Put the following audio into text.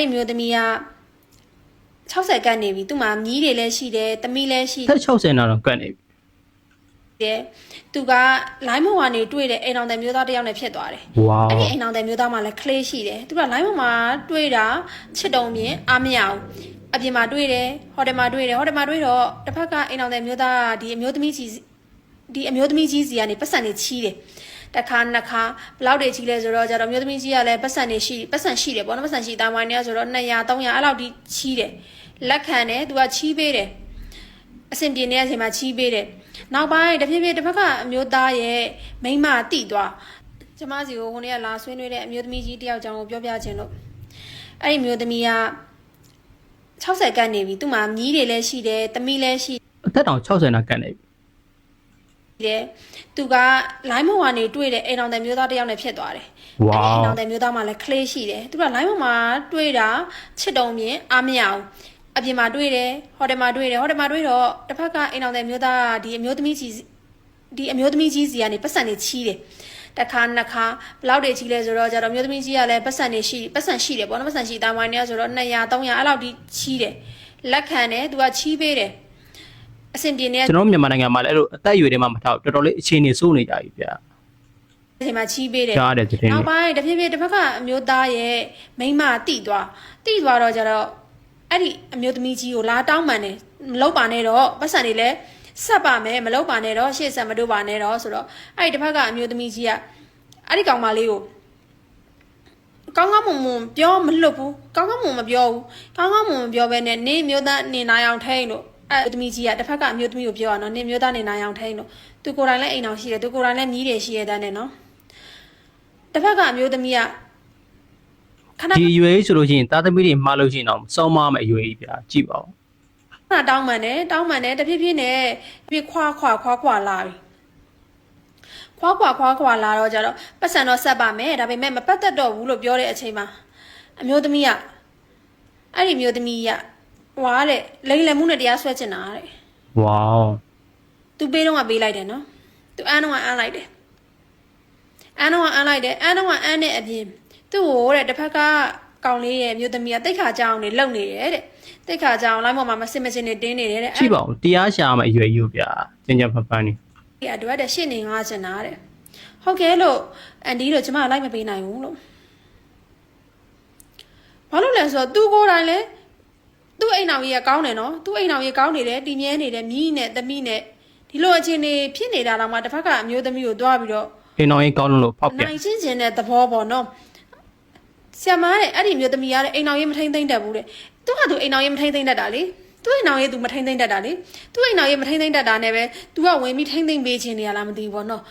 အဲ့ဒီမျိုးသမီးက60ကတ်နေပြီသူ့မှာမြီးတွေလည်းရှိတယ်သမီးလည်းရှိသက်60နာတော့ကတ်နေပြီတယ်သူကလိုင်းမဝနေတွေ့တဲ့အိမ်အောင်တဲ့မျိုးသားတစ်ယောက်နဲ့ဖြစ်သွားတယ်ဝါအဲ့ဒီအိမ်အောင်တဲ့မျိုးသားမှလည်းကလေးရှိတယ်သူကလိုင်းမမှာတွေ့တာချစ်တုံမြင်အားမရအောင်အပြင်မှာတွေ့တယ်ဟိုတယ်မှာတွေ့တယ်ဟိုတယ်မှာတွေ့တော့တစ်ဖက်ကအိမ်အောင်တဲ့မျိုးသားကဒီအမျိုးသမီးကြီးဒီအမျိုးသမီးကြီးစီကနေပတ်စံနေချီးတယ် တစ်ခါနှစ်ခါဘယ်လောက်တွေချီးလဲဆိုတော့ကျတော့မျိုးသမီးကြီးကလည်းပတ်စံနေရှိပတ်စံရှိတယ်ပေါ့နော်ပတ်စံရှိတာမိုင်းနေဆိုတော့200 300အဲ့လောက်ဒီချီးတယ်လက်ခံတယ်သူကချီးပေးတယ်အဆင်ပြေနေတဲ့အချိန်မှာချီးပေးတယ်။နောက်ပိုင်းတဖြည်းဖြည်းတစ်ဖက်ကအမျိုးသားရဲ့မိန်းမတိသွားကျမစီကိုဟိုနေ့ကလာဆွေးနွေးတဲ့အမျိုးသမီးကြီးတယောက်ကြောင့်ကိုပြောပြခြင်းလို့အဲ့ဒီအမျိုးသမီးက60ကတ်နေပြီသူ့မှာမြီးတွေလည်းရှိတယ်သမီးလည်းရှိအသက်တောင်60နာကတ်နေပြီ တယ်သူကလိုင်းမဝနေတွေ့တဲ့အိမ်အောင်တဲ့မျိုးသားတယောက်နဲ့ဖြစ်သွားတယ်ဝါအဲ့ဒီအိမ်အောင်တဲ့မျိုးသားမှလည်းကလေးရှိတယ်သူကလိုင်းမမှာတွေ့တာချစ်တုံမြင်အားမရအောင်အပြင်မှာတွေ့တယ်ဟိုတယ်မှာတွေ့တယ်ဟိုတယ်မှာတွေ့တော့တစ်ဖက်ကအိမ်အောင်တဲ့မျိုးသားကဒီအမျိုးသမီးကြီးဒီအမျိုးသမီးကြီးစီကနေပတ်စံနေချီးတယ်တစ်ခါနှစ်ခါဘယ်လောက်တွေချီးလဲဆိုတော့ကျတော့အမျိုးသမီးကြီးကလည်းပတ်စံနေရှိပတ်စံရှိတယ်ပေါ့နော်ပတ်စံရှိတာမိုင်းနေဆိုတော့200 300အဲ့လောက်ဒီချီးတယ်လက်ခံတယ်သူကချီးပေးတယ် အဆင်ပြေနေကျွန်တော်တို့မြန်မာနိုင်ငံမှာလည်းအဲ့လိုအသက်အရွယ်တွေမှမထောက်တော်တော်လေးအခြေအနေစိုးနေကြပြီဗျာတဲ့အချိန်မှာချီးပေးတယ်ကြားရတဲ့သတင်းနောက်တွေပိုင်းတဖြည်းဖြည်းတစ်ဖက်ကအမျိုးသားရဲ့မိန်းမတိသွားတိသွားတော့ကျတော့အဲ့ဒီအမျိုးသမီးကြီးကိုလာတောင်းပန်တယ်မလုပ်ပါနဲ့တော့ပတ်စံတွေလည်းဆက်ပါမယ်မလုပ်ပါနဲ့တော့ရှေ့ဆက်မတို့ပါနဲ့တော့ဆိုတော့အဲ့ဒီတစ်ဖက်ကအမျိုးသမီးကြီးကအဲ့ဒီကောင်မလေးကိုကောင်းကောင်းမွန်မွန်ပြောမလွတ်ဘူးကောင်းကောင်းမွန်မပြောဘူးကောင်းကောင်းမွန်မပြောဘဲနဲ့နေမျိုးသားနေနိုင်အောင်ထိန်လို့ အဲ့အမျိုးသမီးကြီးကတစ်ဖက်ကအမျိုးသမီးကိုပြောရအောင်နော်နေမျိုးသားနေနိုင်အောင်ထိန်လို့သူကိုယ်တိုင်လည်းအိမ်အောင်ရှိတယ်သူကိုယ်တိုင်လည်းမြည်တယ်ရှိရတဲ့နဲ့နော်တစ်ဖက်ကအမျိုးသမီးကခဏဒီအရွယ်ကြီးဆိုလို့ရှိရင်သားသမီးတွေမှားလို့ရှိရင်တော့စောင်းမမယ့်အရွယ်ကြီးဗျာကြည့်ပါဦးခဏတောင်းပန်တယ်တောင်းပန်တယ်တဖြည်းဖြည်းနဲ့ပြခွာခွာခွာခွာလာပြီခွာခွာခွာခွာလာတော့ကြတော့ပတ်စံတော့ဆက်ပါမယ်ဒါပေမဲ့မပတ်သက်တော့ဘူးလို့ပြောတဲ့အချိန်မှာအမျိုးသမီးကအဲ့ဒီအမျိုးသမီးက ဟွာတဲ့လိန်လည်မှုနဲ့တရားဆွဲချင်တာတဲ့ဝါသူပေးတော့ကပေးလိုက်တယ်နော်သူအန်းတော့ကအန်းလိုက်တယ်အန်းတော့ကအန်းလိုက်တယ်အန်းတော့ကအန်းတဲ့အပြင်သူ့ကိုတဲ့တစ်ဖက်ကကောင်လေးရဲ့မျိုးသမီးကတိတ်ခါကြောင်နေလုံနေတယ်တဲ့တိတ်ခါကြောင်လိုက်ပေါ်မှာမစင်မစင်နေတင်းနေတယ်တဲ့ကြည့်ပါဦးတရားရှာမယ့်အရွယ်ကြီးကိုဗျာကျင်ကြံဖပန်းနေဒီအတွက်တဲ့ရှစ်နေငါချင်တာတဲ့ဟုတ်ကဲ့လို့အန်ဒီတို့ကျမလိုက်မပေးနိုင်ဘူးလို့ဘာလို့လဲဆိုတော့သူကိုယ်တိုင်လဲ သူ့အိမ်အောင်ကြီးကကောင်းတယ်နော်သူ့အိမ်အောင်ကြီးကောင်းနေတယ်တည်မြဲနေတယ်မြီးနဲ့သမီးနဲ့ဒီလိုအခြေအနေဖြစ်နေတာတော့မှတစ်ဖက်ကအမျိုးသမီးကိုတွားပြီးတော့အိမ်တော်ရင်ကောင်းလို့ဖောက်ပြန်နိုင်ချင်းချင်းတဲ့သဘောပေါ့နော်ဆရာမတဲ့အဲ့ဒီမျိုးသမီးကတဲ့အိမ်အောင်ရေးမထိမ့်သိမ့်တတ်ဘူးတဲ့သူကသူအိမ်အောင်ရေးမထိမ့်သိမ့်တတ်တာလေသူအိမ်အောင်ရေးသူမထိမ့်သိမ့်တတ်တာလေသူအိမ်အောင်ရေးမထိမ့်သိမ့်တတ်တာနဲ့ပဲ तू ကဝင်ပြီးထိမ့်သိမ့်ပေးခြင်းနေရလားမသိဘူးပေါ့နော်